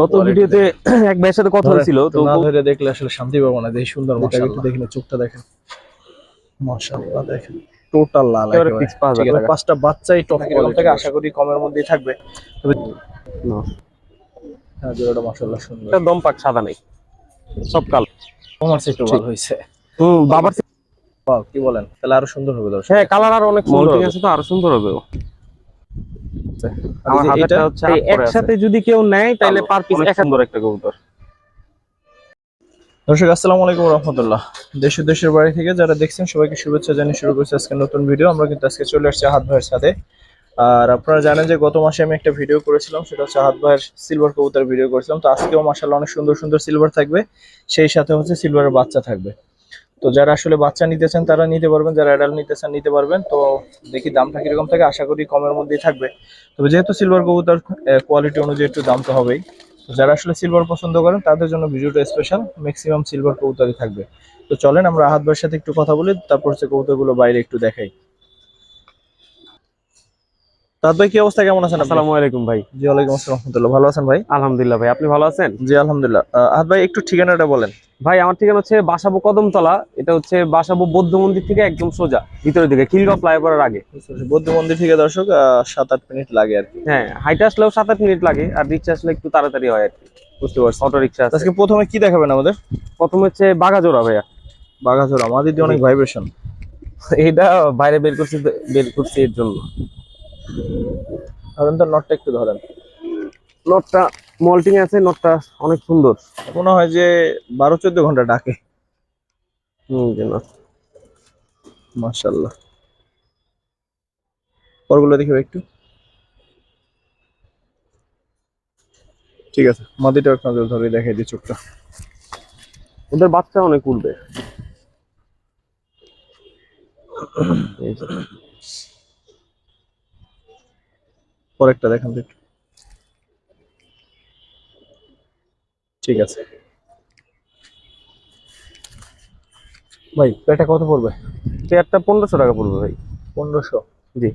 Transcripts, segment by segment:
গত ভিডিওতে এক ভাইয়ের সাথে কথা হয়েছিল তো না ধরে দেখলে আসলে শান্তি পাবো না দেখি সুন্দর মাশাআল্লাহ। একটু দেখেন চোখটা দেখেন। মাশাআল্লাহ দেখেন। টোটাল লাল একেবারে। পাঁচটা বাচ্চাই টপ কোয়ালিটি থেকে আশা করি কমের মধ্যেই থাকবে। তবে না, হ্যাঁ জোড়াটা মাশাআল্লাহ সুন্দর। একটা দম পাক সাদা নেই। সব কালো। আমার একটু ভালো হয়েছে। হুম বাবার বাহ কি বলেন? তাহলে আরও সুন্দর হবে দর্শক হ্যাঁ কালার আরও অনেক সুন্দর হবে। আছে তো আরও সুন্দর হবে। হাজারটা এটা হচ্ছে একসাথে যদি কেউ নেয় তাহলে পার পিস এক সুন্দর একটা কবুতর। দর্শক আসসালামু আলাইকুম রহমতুল্লাহ। দেশ দেশের বাড়ি থেকে যারা দেখছেন সবাইকে শুভেচ্ছা জানিয়ে শুরু করছি আজকে নতুন ভিডিও। আমরা কিন্তু আজকে চলে আসছি হাত ভাইয়ের সাথে। আর আপনারা জানেন যে গত মাসে আমি একটা ভিডিও করেছিলাম সেটা হচ্ছে হাত ভাইয়ের সিলভার কবুতর ভিডিও করেছিলাম। তো আজকেও মাসাল্লাহ অনেক সুন্দর সুন্দর সিলভার থাকবে। সেই সাথে হচ্ছে সিলভারের বাচ্চা থাকবে। তো যারা আসলে বাচ্চা নিতে চান, তারা নিতে পারবেন। যারা অ্যাডাল্ট নিতে চান, নিতে পারবেন। তো দেখি দামটা কীরকম থাকে। আশা করি কমের মধ্যেই থাকবে। তবে যেহেতু সিলভার কবুতর কোয়ালিটি অনুযায়ী একটু দাম তো হবেই। তো যারা আসলে সিলভার পছন্দ করেন, তাদের জন্য ভিডিওটা স্পেশাল ম্যাক্সিমাম সিলভার কবুতরই থাকবে। তো চলেন, আমরা আহাত সাথে একটু কথা বলি। তারপর হচ্ছে কবুতরগুলো বাইরে একটু দেখাই। তার ভাই কি অবস্থা? কেমন আছেন আসসালামু আলাইকুম ভাই। জি ওয়ালাইকুম আসসালাম রহমতুল্লাহ। ভালো আছেন ভাই? আলহামদুলিল্লাহ ভাই আপনি ভালো আছেন? জি আলহামদুলিল্লাহ। ভাই একটু ঠিকানাটা বলেন। ভাই আমার ঠিকানা হচ্ছে বাসাবো কদমতলা। এটা হচ্ছে বাসাবো বৌদ্ধ মন্দির থেকে একদম সোজা ভিতরের দিকে খিলগাঁও ফ্লাইওভারের আগে। বৌদ্ধ মন্দির থেকে দর্শক সাত আট মিনিট লাগে আর কি। হ্যাঁ হাইটে আসলেও সাত আট মিনিট লাগে আর রিক্সা আসলে একটু তাড়াতাড়ি হয় আর কি। বুঝতে পারছি। অটো রিক্সা আজকে প্রথমে কি দেখাবেন আমাদের? প্রথম হচ্ছে বাগাজোড়া ভাইয়া। বাঘাঝোড়া আমাদের অনেক ভাইব্রেশন এটা বাইরে বের করছি বের করছি এর জন্য। ধরেন তো নটটা একটু ধরেন। নটটা মল্টিং আছে নটটা অনেক সুন্দর। মনে হয় যে বারো চোদ্দ ঘণ্টা ডাকে হুম মাশাল্লাহ পরগুলো দেখি একটু। ঠিক আছে মাদিটা এক নজর ধরে দেখাই দিই চোখটা। ওদের বাচ্চা অনেক উঠবে। পরেরটা দেখান তো ঠিক আছে। ভাই এটা কত পড়বে? চেয়ারটা পনেরোশো টাকা পড়বে ভাই। পনেরোশো? জি।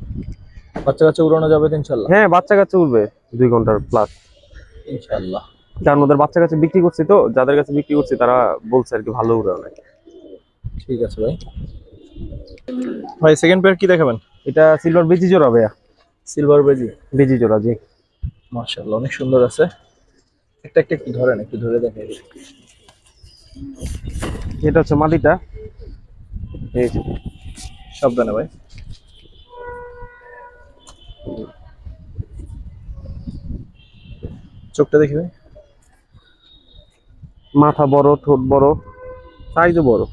বাচ্চা কাচ্চা উড়ানো যাবে তো ইনশাল্লাহ? হ্যাঁ বাচ্চা কাচ্চা উড়বে দুই ঘণ্টার প্লাস ইনশাল্লাহ। কারণ ওদের বাচ্চা কাছে বিক্রি করছি তো যাদের কাছে বিক্রি করছি তারা বলছে আর কি ভালো উড়ে অনেক ঠিক আছে ভাই। ভাই সেকেন্ড পেয়ার কি দেখাবেন? এটা সিলভার বেজি জোড়া ভাইয়া। সিলভার বেজি বেজি জোড়া জি। মাশাআল্লাহ অনেক সুন্দর আছে। একটা একটা একটু ধরেন একটু ধরে দেখাই এটা হচ্ছে মাদিটা এই যে। সাবধানে ভাই। চোখটা দেখি ভাই। মাথা বড় ঠোঁট বড়। সাইজও বড়।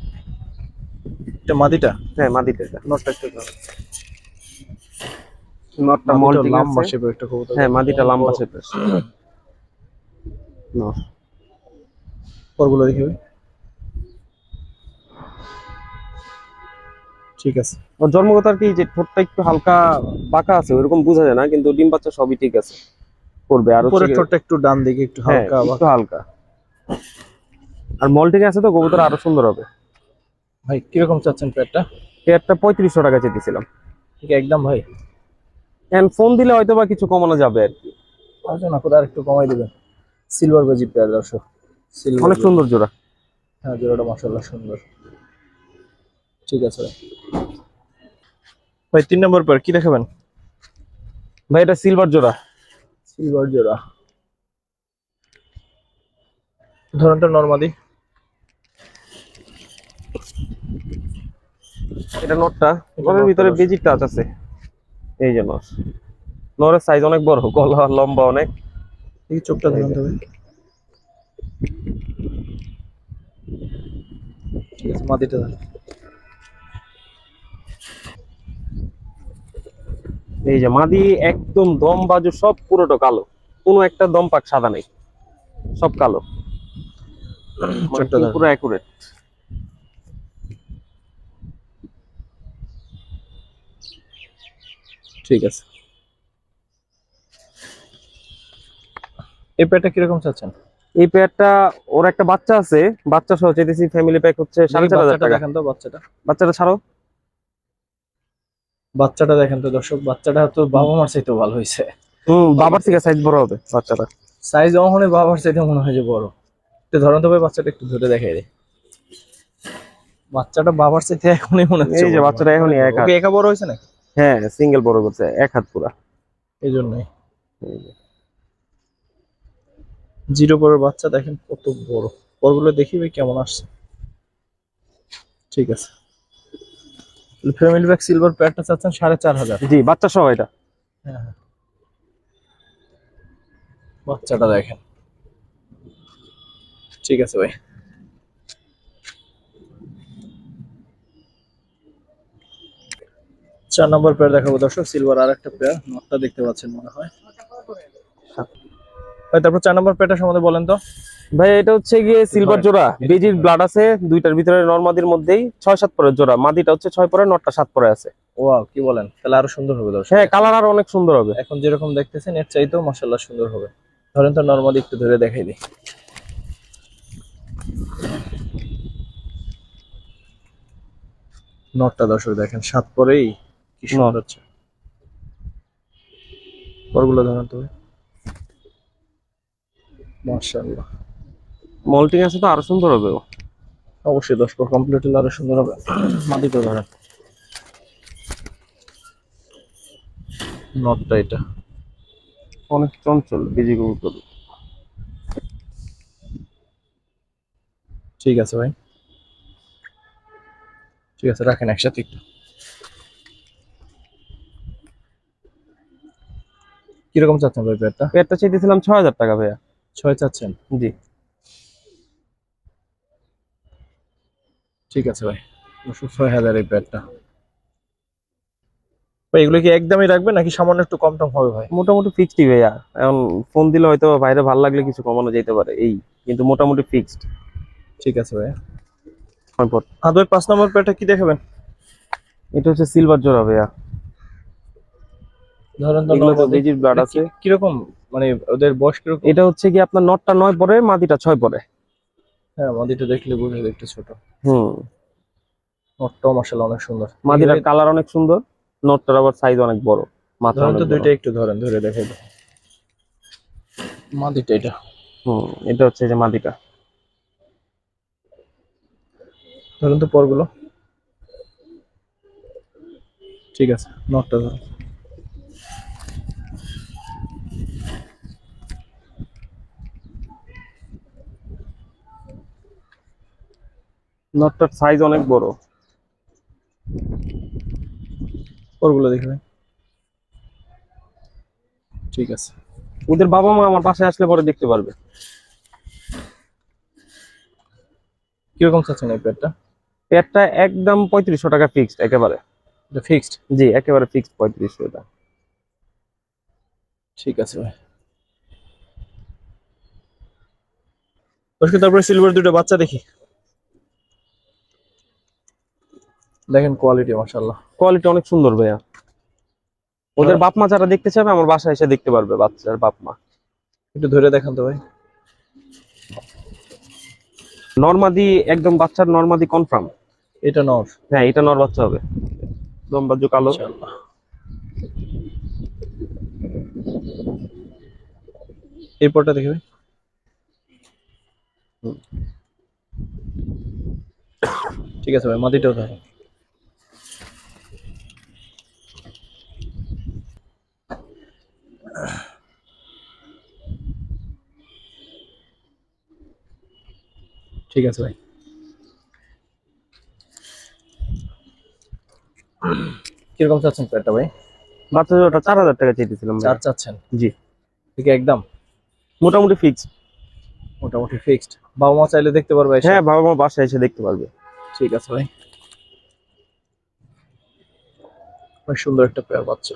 এটা মাদিটা হ্যাঁ মাদিটা নটটা একটু নটটা মল্টিং লম্বা শেপের একটা কবুতর। হ্যাঁ মাদিটা লম্বা শেপের নর পরগুলো দেখি ঠিক আছে। ওর জন্মগত আর কি যে ঠোঁটটা একটু হালকা বাঁকা আছে ওইরকম বোঝা যায় না কিন্তু ডিম বাচ্চা সবই ঠিক আছে। করবে। আর উপরের ঠোঁটটা একটু ডান দিকে একটু হ্যাঁ, হালকা একটু হালকা। আর মল্টিং আছে তো কবুতর আরও সুন্দর হবে। ভাই কীরকম চাচ্ছেন পেয়ারটা? একটা পঁয়ত্রিশশো টাকা চেয়েছিলাম। ঠিক একদম ভাই। এখন ফোন দিলে হয়তো বা কিছু কমানো যাবে আর কি। আলোচনা করে আর একটু কমাই দিবেন সিলভার বেজি পেয়ার দর্শক। সিলভার অনেক সুন্দর জোড়া। হ্যাঁ জোড়াটা মাশাআল্লাহ সুন্দর। ঠিক আছে ভাই। তিন নম্বর পেয়ার কি দেখাবেন? ভাই এটা সিলভার জোড়া। সিলভার জোড়া। ধরনটা নরমালি এটা নটটা ঘরের ভিতরে টাচ আছে। এই যে নর নরের সাইজ অনেক বড় গলা লম্বা অনেক। এই চোখটা ধরুন তবে ঠিক আছে মাদিটা ধরুন। এই যে মাদি একদম দম বাজু সব পুরোটা কালো। কোনো একটা দম পাক সাদা নেই। সব কালো। মানে পুরো অ্যাকুরেট ঠিক আছে। এই পেয়ারটা কীরকম চাচ্ছেন? এই পেয়ারটা ওর একটা বাচ্চা আছে বাচ্চা সহ চেতেছি ফ্যামিলি প্যাক হচ্ছে সাড়ে চার হাজার টাকা। দেখেন তো বাচ্চাটা। বাচ্চাটা ছাড়ো। বাচ্চাটা দেখেন তো দর্শক বাচ্চাটা তো বাবা মার চাইতেও ভালো হয়েছে। হুম বাবার থেকে সাইজ বড় হবে বাচ্চাটা। সাইজ অহনে বাবার সাইডে মনে হয় যে বড়। একটু ধরন তো ভাই বাচ্চাটা একটু ধরে দেখাই দে বাচ্চাটা বাবার সাথে এখনই মনে হচ্ছে এই যে বাচ্চাটা এখনই একা। একা বড় হয়েছে নাকি? হ্যাঁ সিঙ্গেল বড় করছে এক হাত পুরা। এই জন্যই জিরো পরের বাচ্চা দেখেন কত বড়। পরগুলো দেখি ভাই কেমন আসছে। ঠিক আছে। ফ্যামিলি ব্যাগ সিলভার প্যাডটা চাচ্ছেন সাড়ে চার হাজার। জি বাচ্চা সহ এটা। হ্যাঁ হ্যাঁ। বাচ্চাটা দেখেন। ঠিক আছে ভাই। চার নম্বর পেয়ার দেখাবো দর্শক সিলভার আর একটা পেয়ার নটটা দেখতে পাচ্ছেন মনে হয়। ভাই তারপর চার নম্বর পেয়ারটা সম্বন্ধে বলেন তো। ভাই এটা হচ্ছে গিয়ে সিলভার জোড়া। বেজির ব্লাড আছে দুইটার ভিতরে নর্মাদির মধ্যেই ছয় সাত পরের জোড়া। মাদিটা হচ্ছে ছয় পরে নটটা সাত পরে আছে। ওয়াও কি বলেন? তাহলে আরও সুন্দর হবে দর্শক। হ্যাঁ কালার আর অনেক সুন্দর হবে। এখন যেরকম দেখতেছেন এর চাইতেও মাসাল্লাহ সুন্দর হবে। ধরেন তো নর্মালি একটু ধরে দেখাই দিই। নটটা দর্শক দেখেন সাত পরেই কি সুন্দর হচ্ছে। পরগুলো ধরেন তো মাশাআল্লাহ। মল্টিং আছে তো আরও সুন্দর হবে। অবশ্যই দশ পর কমপ্লিট হলে আরও সুন্দর হবে। মাটিতে ধরেন। নটটা এটা। অনেক চঞ্চল বেজি কবুতর। ঠিক আছে ভাই। ঠিক আছে রাখেন একসাথে একটু। কীরকম চাচ্ছেন ভাই পেয়ারটা? পেটটা চাইতেছিলাম ছয় হাজার টাকা ভাইয়া। ছয় চাচ্ছেন? জি। ঠিক আছে ভাই। ছয় হাজার এই পেয়ারটা। ভাই এগুলো কি একদমই রাখবে নাকি সামান্য একটু কম টম হবে ভাই? মোটামুটি ফিক্সডই ভাইয়া। এখন ফোন দিলে হয়তো বাইরে ভালো লাগলে কিছু কমানো যেতে পারে এই। কিন্তু মোটামুটি ফিক্সড ঠিক আছে ভাই আর ভাই পাঁচ নম্বর পেয়ারটা কি দেখাবেন? এটা হচ্ছে সিলভার জোড়া ভাইয়া। ধরেন তো এগুলো তো ব্লাড আছে। কীরকম মানে ওদের বয়স কীরকম? এটা হচ্ছে কি আপনার নটটা নয় পরে মাদিটা ছয় পরে। হ্যাঁ মাদিটা দেখলে বুঝে একটু ছোট। হুম। নটটাও মাসাল্লাহ অনেক সুন্দর। মাদিটার কালার অনেক সুন্দর নটটার আবার সাইজ অনেক বড় মাথা তো দুইটা একটু ধরেন ধরে দেখাই দাও মাদিটা এটা। হুম এটা হচ্ছে যে মাদিটা। ধরেন তো পরগুলো। ঠিক আছে নটটা ধরেন। নটটার সাইজ অনেক বড়। পরগুলো দেখবে ঠিক আছে। ওদের বাবা মা আমার পাশে আসলে পরে দেখতে পারবে। কীরকম চাচ্ছেন এই পেয়ারটা পেটটা একদম পঁয়ত্রিশশো টাকা ফিক্সড একেবারে। এটা ফিক্সড জি একেবারে ফিক্সড পঁয়ত্রিশশো এটা। ঠিক আছে ভাই। তারপরে সিলভার দুটো বাচ্চা দেখি। দেখেন কোয়ালিটি মাশাআল্লাহ। কোয়ালিটি অনেক সুন্দর ভাইয়া। ওদের হ্যাঁ। বাপ মা যারা দেখতে চাবে আমার বাসায় এসে দেখতে পারবে বাচ্চার বাপ মা একটু ধরে দেখান তো ভাই। নর্মাদি একদম বাচ্চার নর্মাদি কনফার্ম এটা নর। হ্যাঁ এটা নর বাচ্চা হবে। দম বাজু কালো। এরপরটা দেখি ভাই। ঠিক আছে ভাই মাটিটাও ধরো ঠিক আছে ভাই। কীরকম চাচ্ছেন প্যাডটা ভাই? বাচ্চা জোড়াটা চার হাজার টাকা চাইতেছিলাম। চার চাচ্ছেন? জি। ঠিক একদম। মোটামুটি ফিক্সড মোটামুটি ফিক্সড বাবা মা চাইলে দেখতে পারবে হ্যাঁ বাবা মা বাসায় এসে দেখতে পারবে। ঠিক আছে ভাই। সুন্দর একটা পেয়ার বাচ্চা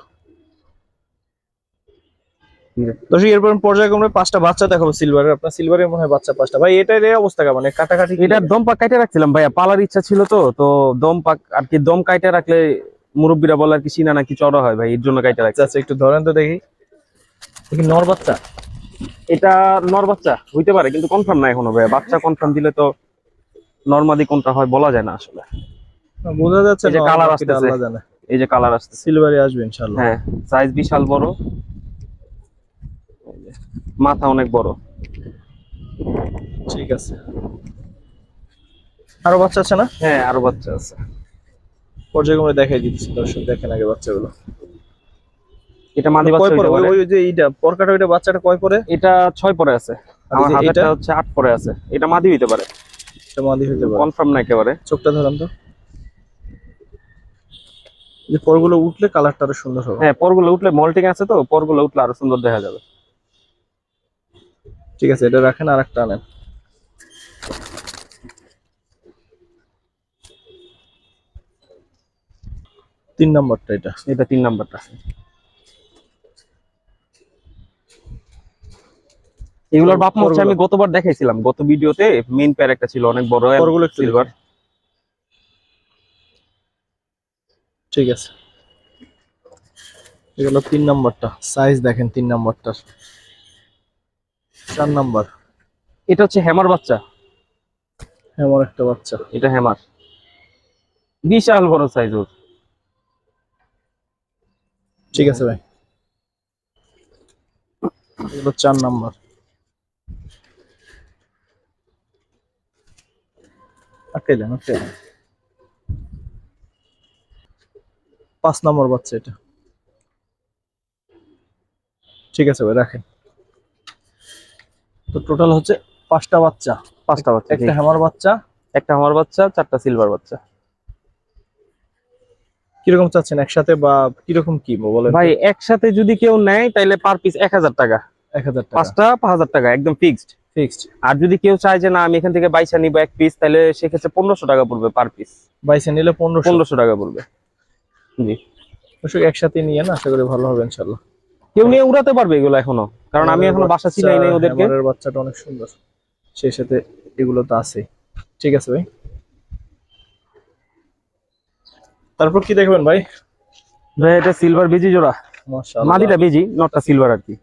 দর্শক এরপর পর্যায়ক্রমে পাঁচটা বাচ্চা দেখাবো সিলভারের আপনার সিলভারের মনে হয় বাচ্চা পাঁচটা। ভাই এটার অবস্থা মানে কাটাকাটি কি এটার দম পাক কাটে রাখছিলাম ভাইয়া। পালার ইচ্ছা ছিল তো তো দম পাক আর কি দম কাটে রাখলে মুরব্বীরা বলে আর কি সিনা নাকি চড়া হয় ভাই এর জন্য কাটে রাখছে। আচ্ছা একটু ধরেন তো দেখি। দেখি নর বাচ্চা। এটা নর বাচ্চা হইতে পারে কিন্তু কনফার্ম না এখনও ভাইয়া। বাচ্চা কনফার্ম দিলে তো নর্মাদি কোনটা হয় বলা যায় না আসলে। বোঝা যাচ্ছে এই যে colour আসতেছে। এই যে কালার আসছে সিলভারে আসবে ইনশাআল্লাহ। হ্যাঁ সাইজ বিশাল বড়। মাথা অনেক বড়। ঠিক আছে। আরও বাচ্চা আছে না? হ্যাঁ আরও বাচ্চা আছে। পর্যায়ক্রমে দেখাই দিচ্ছি দর্শক দেখেন আগে বাচ্চাগুলো। এটা মাদি কয় বাচ্চা পরে? ওই ওই যে এইটা পরকাটা ওইটা বাচ্চাটা কয় পরে? এটা ছয় পরে আছে। আমার? হচ্ছে আট পরে আছে। এটা মাদি হইতে পারে। এটা মাদি পারে। কনফার্ম না একেবারে। চোখটা ধরান তো। যে পরগুলো উঠলে কালারটা আরও সুন্দর হবে। হ্যাঁ পরগুলো উঠলে মল্টিং আছে তো পরগুলো উঠলে আরও সুন্দর দেখা যাবে। ঠিক আছে এটা রাখেন আর একটা আনেন। তিন নম্বরটা এটা। এটা তিন নাম্বারটা। এগুলোর বাপ হচ্ছে আমি গতবার দেখাইছিলাম। গত ভিডিওতে মেইন প্যার একটা ছিল অনেক বড় একটু সিলভার ঠিক আছে। এগুলো তিন নম্বরটা সাইজ দেখেন তিন নম্বরটার। চার নাম্বার। এটা হচ্ছে হ্যামার বাচ্চা। এমন একটা বাচ্চা। এটা হ্যামার। বিশাল বড় সাইজ ওর। ঠিক আছে ভাই। এগুলো চার নাম্বার। আটকে দেন আটকে দেন। পাঁচ নম্বর বাচ্চা এটা। ঠিক আছে ভাই রাখেন। তো টোটাল হচ্ছে পাঁচটা বাচ্চা। পাঁচটা বাচ্চা একটা হ্যামার বাচ্চা। একটা হ্যামার বাচ্চা চারটা সিলভার বাচ্চা। কীরকম চাচ্ছেন একসাথে বা কীরকম কি বলেন? ভাই একসাথে যদি কেউ নেয় তাহলে পার পিস এক হাজার টাকা। এক হাজার টাকা। পাঁচটা পাঁচ হাজার টাকা একদম ফিক্সড ফিক্সড আর যদি কেউ চায় যে না আমি এখান থেকে বাইসা নিবো এক পিস তাহলে সেক্ষেত্রে পনেরোশো টাকা পড়বে পার পিস বাইসে নিলে পনেরোশো। পনেরোশো টাকা পড়বে। জি। একসাথে নিয়ে না আশা করি ভালো হবে ইনশাল্লাহ কেউ নিয়ে উড়াতে পারবে এগুলো এখনও। কারণ আমি এখনও বাসা চিনাই নাই ওদেরকে। হ্যামারের বাচ্চাটা অনেক সুন্দর। সেই সাথে এগুলো তো আছে ঠিক আছে ভাই। তারপর কি দেখবেন ভাই? ভাই এটা সিলভার বিজি জোড়া। মাশাআল্লাহ। মাদিটা বিজি নটটা সিলভার আর কি।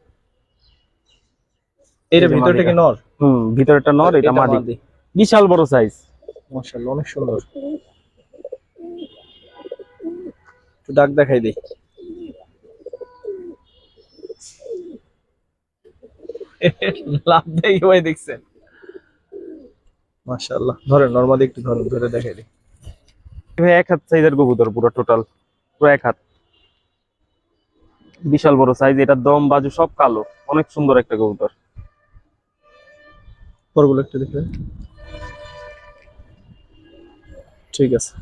এর ভিতরটা কি নর? হুম ভিতরেরটা নর এটা মাদি বিশাল বড় সাইজ মাশাআল্লাহ অনেক সুন্দর। একটু ডাক দেখাই দিই। লাভ দেই ভাই, দেখছেন? মাশাআল্লাহ। ধরেন নরমালি একটু ধরেন, ধরে দেখাই দিই। এক হাত সাইজের কবুতর পুরো টোটাল পুরো এক হাত। বিশাল বড় সাইজ এটার দম, বাজু সব কালো। অনেক সুন্দর একটা কবুতর। পরগুলো একটু দেখবেন ঠিক আছে।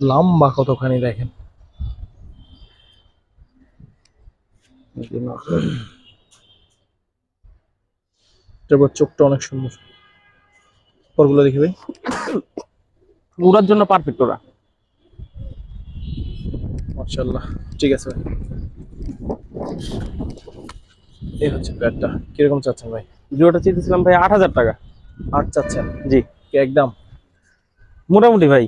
লম্বা কতখানি দেখেন? তারপর চোখটা অনেক সুন্দর। পরগুলো দেখি ভাই। উড়ার জন্য পারফেক্ট ওরা মাশাআল্লাহ ঠিক আছে ভাই। এই হচ্ছে প্যাডটা কীরকম চাচ্ছেন ভাই? জিওটা চেয়েছিলাম ভাই আট হাজার টাকা। আট চাচ্ছেন? জি। একদম? মোটামুটি ভাই।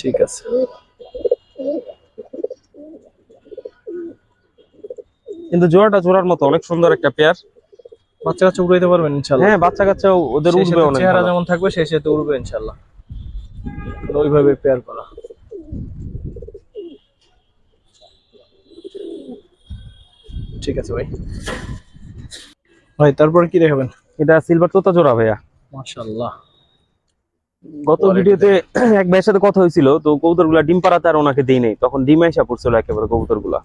ঠিক আছে। কিন্তু জোড়াটা জোড়ার মতো অনেক সুন্দর একটা পেয়ার বাচ্চা কাচ্চা উড়াইতে পারবেন ইনশাল্লাহ। হ্যাঁ বাচ্চা কাচ্চা ওদের সাথে অনেক চেহারা যেমন থাকবে সেই সাথে উড়বে ইনশাল্লাহ। ওইভাবে পেয়ার করা। ঠিক আছে ভাই। ভাই তারপর কি দেখাবেন? এটা সিলভার তোতা জোড়া ভাইয়া। মাশাআল্লাহ। গত ভিডিওতে এক ভাইয়ের সাথে কথা হয়েছিল তো কবুতরগুলা ডিম পাড়াতে আর ওনাকে দেই নাই। তখন ডিম আইসা পড়ছিল একেবারে কবুতরগুলা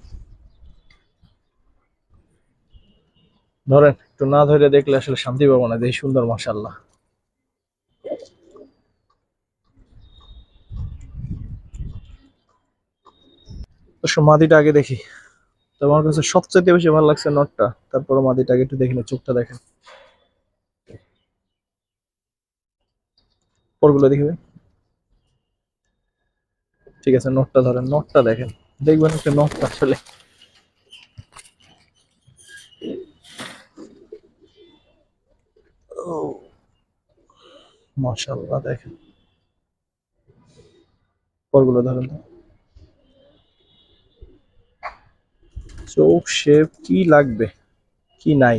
ধরেন একটু না ধরে দেখলে আসলে শান্তি পাবো না দেখি সুন্দর মাশাআল্লাহ। অবশ্য মাদিটা আগে দেখি। তো আমার কাছে সবচেয়ে বেশি ভালো লাগছে নটটা। তারপর মাদিটা আগে একটু দেখি না চোখটা দেখেন। পরগুলো দেখি ভাই। ঠিক আছে, নোটটা ধরেন, নোটটা দেখেন। দেখবেন একটা নটটা আসলে। মাশাআল্লাহ, দেখেন। পরগুলো ধরেন। চোখ, শেপ, কি লাগবে, কি নাই?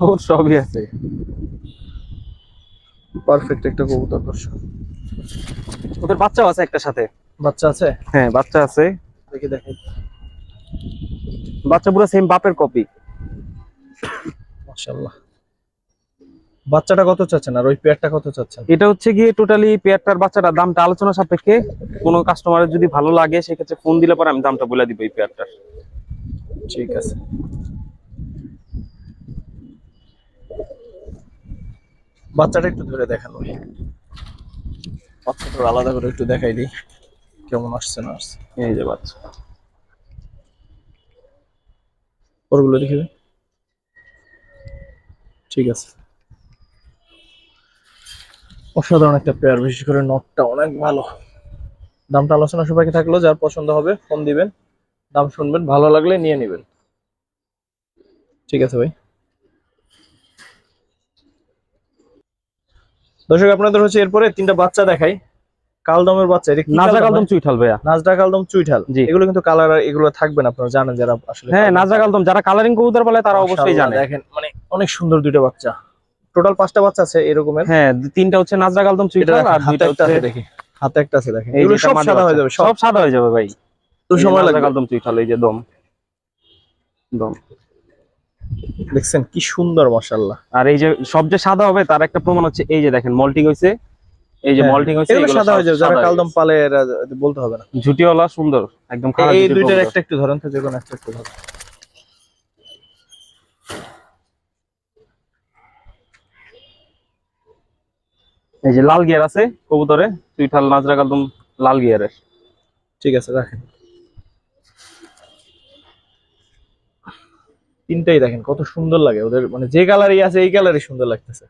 ওর সবই আছে। পারফেক্ট একটা কবুতর দর্শক। ওদের বাচ্চাও আছে একটা সাথে। বাচ্চা আছে? হ্যাঁ বাচ্চা আছে। দেখি দেখাই বাচ্চা পুরো সেম বাপের কপি মাশাআল্লাহ। বাচ্চাটা কত চাচ্ছেন আর ওই পেয়ারটা কত চাচ্ছেন? এটা হচ্ছে গিয়ে টোটালি পেয়ারটার বাচ্চাটার দামটা আলোচনা সাপেক্ষে কোনো কাস্টমারের যদি ভালো লাগে সেক্ষেত্রে ফোন দিলে পরে আমি দামটা বলে দিব এই পেয়ারটার ঠিক আছে। বাচ্চাটা একটু ধরে ভাই বাচ্চাটা আলাদা করে একটু দেখাই দিই, কেমন আসছে না আসছে। এই যে বাচ্চা। পরগুলো দেখিবে ঠিক আছে। অসাধারণ একটা পেয়ার বিশেষ করে নটটা অনেক ভালো। দামটা আলোচনা সবাইকে থাকল, যার পছন্দ হবে ফোন দিবেন, দাম শুনবেন, ভালো লাগলে নিয়ে নেবেন। ঠিক আছে ভাই। দর্শক আপনাদের হচ্ছে এরপরে তিনটা বাচ্চা দেখাই। কালদমের বাচ্চা এটা নাজরা কালদম? চুইঠাল ভাইয়া। নাজরা কালদম চুইঠাল। জি। এগুলো কিন্তু কালার এগুলো থাকবে না আপনারা জানেন যারা আসলে হ্যাঁ নাজরা কালদম যারা কালারিং কবুতর বলে তারা অবশ্যই জানে। দেখেন মানে অনেক সুন্দর দুইটা বাচ্চা। টোটাল পাঁচটা বাচ্চা আছে এরকমের। হ্যাঁ তিনটা হচ্ছে নাজরা কালদম চুইঠাল আর দুইটা হচ্ছে আছে দেখি। হাতে একটা আছে দেখেন। এগুলো সব সাদা হয়ে যাবে সব। সাদা হয়ে যাবে ভাই। তো সময় লাগবে। কালদম চুইঠাল এই যে দম। দম। দেখছেন কি সুন্দর মাশাআল্লাহ। আর এই যে সব যে সাদা হবে তার একটা প্রমাণ হচ্ছে এই যে দেখেন মল্টিং হয়েছে এই যে হ্যাঁ, মল্টিং হয়েছে এগুলো সাদা হয়ে যাবে যারা কালদম পালে এরা বলতে হবে না। ঝুটিওয়ালা সুন্দর একদম খারাপ এই দুইটার একটা একটু ধরেন তো যে কোনো একটা একটু ধরেন। এই যে লাল গিয়ার আছে কবুতরে চুইঠাল নাজরা কালদম লাল গিয়ারের। ঠিক আছে রাখেন। তিনটাই দেখেন কত সুন্দর লাগে। ওদের মানে যে কালারই আছে এই কালারই সুন্দর লাগতেছে।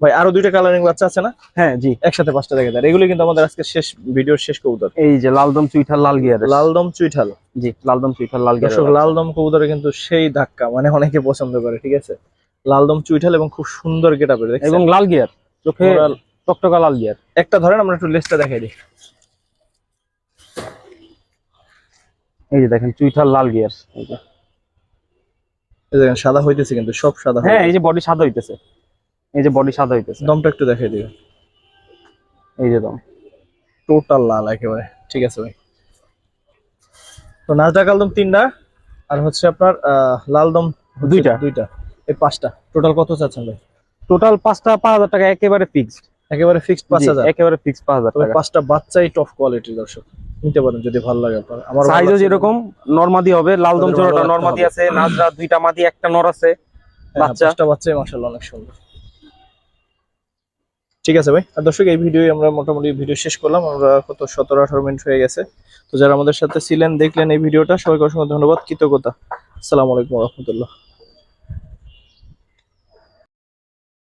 ভাই আরও দুইটা কালারিং বাচ্চা আছে না? হ্যাঁ জি। একসাথে পাঁচটা দেখে দেয় এগুলো কিন্তু আমাদের আজকে শেষ ভিডিওর শেষ কবুতর। এই যে লালদম চুইঠাল লাল গিয়ারের লালদম চুইঠাল। জি লালদম চুইঠাল লাল গিয়ারের লালদম কবুতরে কিন্তু সেই ধাক্কা মানে অনেকে পছন্দ করে ঠিক আছে? লালদম চুইঠাল এবং খুব সুন্দর গেটা পেরে এবং লাল গিয়ার। চোখে টকটকা লাল গিয়ার। একটা ধরেন আমরা একটু লেসটা দেখাই দিই। এই যে দেখেন চুইঠাল লাল গিয়ার। এই যে। দেখেন সাদা হইতেছে কিন্তু সব সাদা হ্যাঁ এই যে বডি সাদা হইতেছে। এই যে বডি সাদা হইতেছে। দমটা একটু দেখাই দিবে এই যে দম। টোটাল লাল একেবারে। ঠিক আছে ভাই। তো নাজদা কালদম তিনটা আর হচ্ছে আপনার লালদম হচ্ছে দুইটা। দুইটা। এই পাঁচটা। টোটাল কত চাচ্ছেন ভাই? টোটাল পাঁচটা পাঁচ হাজার টাকা একেবারে ফিক্সড একেবারে ফিক্সড পাঁচ হাজার। একেবারে ফিক্সড পাঁচ হাজার টাকা। পাঁচটা বাচ্চাই টপ কোয়ালিটির দর্শক। নিতে পারেন যদি ভালো লাগে আপনার। আমার সাইজও যেরকম নরমাদি হবে জোড়াটা নরমাদি আছে নাজরা দুইটা মাদি একটা নর আছে হ্যাঁ, বাচ্চা। পাঁচটা বাচ্চাই মাসাল্লাহ অনেক সুন্দর। ঠিক আছে ভাই। আর দর্শক এই ভিডিও আমরা মোটামুটি ভিডিও শেষ করলাম। আমরা কত সতেরো আঠারো মিনিট হয়ে গেছে। তো যারা আমাদের সাথে ছিলেন দেখলেন এই ভিডিওটা সবাইকে অসংখ্য ধন্যবাদ। কৃতজ্ঞতা। আসসালামু আলাইকুম রহমতুল্লাহ।